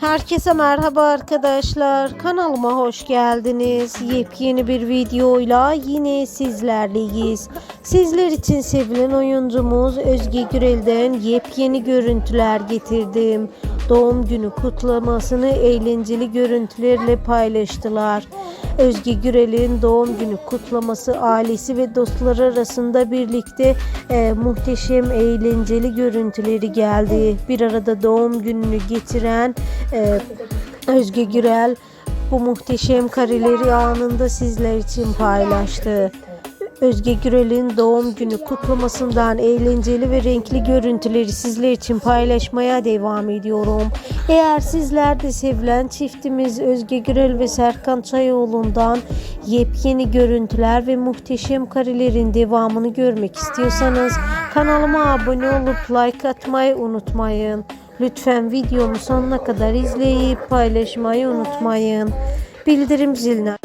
Herkese merhaba arkadaşlar. Kanalıma hoş geldiniz. Yepyeni bir videoyla yine sizlerleyiz. Sizler için sevilen oyuncumuz Özge Gürel'den yepyeni görüntüler getirdim. Doğum günü kutlamasını eğlenceli görüntülerle paylaştılar. Özge Gürel'in doğum günü kutlaması ailesi ve dostları arasında birlikte e, muhteşem eğlenceli görüntüleri geldi. Bir arada doğum gününü geçiren Özge Gürel bu muhteşem kareleri anında sizler için paylaştı. Özge Gürel'in doğum günü kutlamasından eğlenceli ve renkli görüntüleri sizler için paylaşmaya devam ediyorum. Eğer sizler de sevilen çiftimiz Özge Gürel ve Serkan Çayoğlu'ndan yepyeni görüntüler ve muhteşem karelerin devamını görmek istiyorsanız kanalıma abone olup like atmayı unutmayın. Lütfen videomu sonuna kadar izleyip paylaşmayı unutmayın. Bildirim ziline